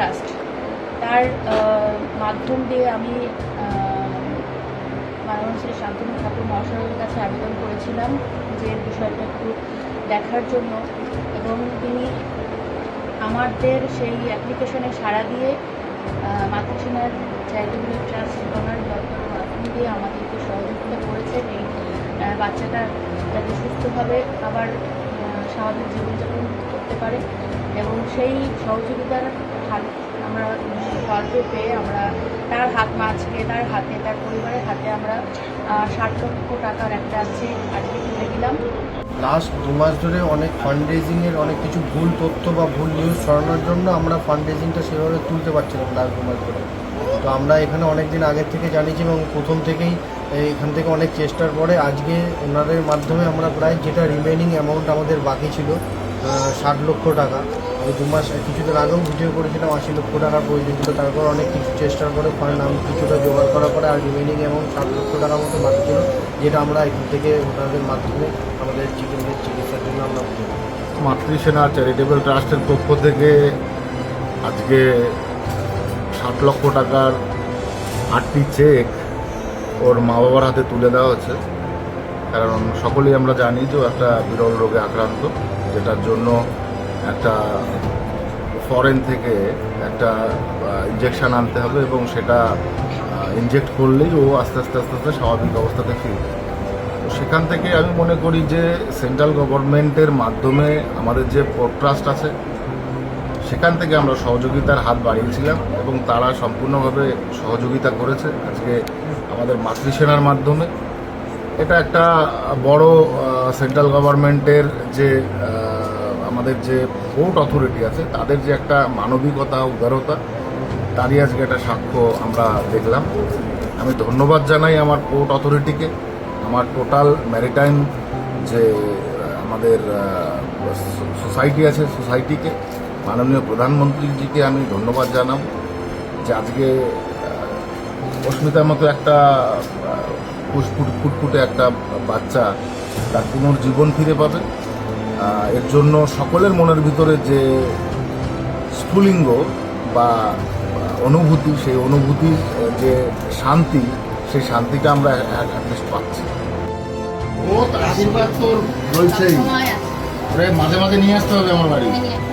Trust তার মাধ্যম দিয়ে আমি মানুষের শান্তনু ঠাকুর মহাশয়ের কাছে আবেদন করেছিলাম যে বিষয়টা একটু দেখার জন্য। এবং তিনি আমাদের সেই অ্যাপ্লিকেশনে সাড়া দিয়ে মাতৃসেনার চ্যারিটেবল ট্রাস্ট ওনার মাধ্যম দিয়ে আমাদেরকে সহযোগিতা করেছেন। এই বাচ্চাটা যাতে সুস্থভাবে আবার স্বাভাবিক জীবনযাপন করতে পারে। এবং সেই সহযোগিতার সাহায্য পেয়ে আমরা তার হাত মাঝকে তার হাতে, তার পরিবারের হাতে আমরা ষাট লক্ষ টাকার একটা চেক আজকে তুলে দিলাম। লাস্ট দু মাস ধরে অনেক ফান্ড রেজিংয়ের অনেক কিছু ভুল তথ্য বা ভুল নিউজ ছড়ানোর জন্য আমরা ফান্ড রেজিংটা সেভাবে তুলতে পারছিলাম লাস্ট দু মাস ধরে। তো আমরা এখানে অনেক দিন আগের থেকে জানিয়েছি এবং প্রথম থেকেই এখান থেকে অনেক চেষ্টার পরে আজকে ওনাদের মাধ্যমে আমরা প্রায় যেটা রিমেনিং অ্যামাউন্ট আমাদের বাকি ছিল ষাট লক্ষ টাকা। আমি দু মাস কিছুদিন আগেও ভিডিও করেছিলাম, আশি লক্ষ টাকার প্রয়োজন ছিল। তারপর অনেক কিছু চেষ্টার করে ফান্ড আমি কিছুটা জোগাড় করার পরে আর রিমেনিং এবং সাত লক্ষ টাকার মতো বাকি ছিল, যেটা আমরা এখান থেকে ওনাদের মাধ্যমে আমাদের চিকিৎসার চিকিৎসার জন্য আমরা মাতৃসেনা চ্যারিটেবল ট্রাস্টের পক্ষ থেকে আজকে ষাট লক্ষ টাকার আটটি চেক ওর মা বাবার হাতে তুলে দেওয়া হচ্ছে কারণ সকলেই আমরা জানি যে একটা বিরল রোগে আক্রান্ত, যেটার জন্য একটা ফরেন থেকে একটা ইঞ্জেকশন আনতে হবে এবং সেটা ইনজেক্ট করলেই ও আস্তে আস্তে আস্তে আস্তে স্বাভাবিক অবস্থাতে ফিরবে। সেখান থেকে আমি মনে করি যে সেন্ট্রাল গভর্নমেন্টের মাধ্যমে আমাদের যে ট্রাস্ট আছে, সেখান থেকে আমরা সহযোগিতার হাত বাড়িয়েছিলাম এবং তারা সম্পূর্ণভাবে সহযোগিতা করেছে আজকে আমাদের মাতৃসেনার মাধ্যমে। এটা একটা বড় সেন্ট্রাল গভর্নমেন্টের যে আমাদের যে পোর্ট অথরিটি আছে, তাদের যে একটা মানবিকতা, উদারতা, তারই আজকে একটা সাক্ষ্য আমরা দেখলাম। আমি ধন্যবাদ জানাই আমার পোর্ট অথরিটিকে। আমার টোটাল ম্যারিটাইম যে আমাদের সোসাইটি আছে সোসাইটিকে, মাননীয় প্রধানমন্ত্রীজিকে আমি ধন্যবাদ জানাব যে আজকে অস্মিতার মতো একটা ফুসফুট, ফুটফুটে একটা বাচ্চা তার পুনর্জীবন ফিরে পাবে। এর জন্য সকলের মনের ভিতরে যে স্ফুলিঙ্গ বা অনুভূতি সেই অনুভূতির যে শান্তি সেই শান্তিটা আমরা অ্যাটলিস্ট পাচ্ছি। আশীর্বাদ তোর রয়েছেই। মাঝে মাঝে নিয়ে আসতে হবে আমার বাড়ি। নিয়ে আসতে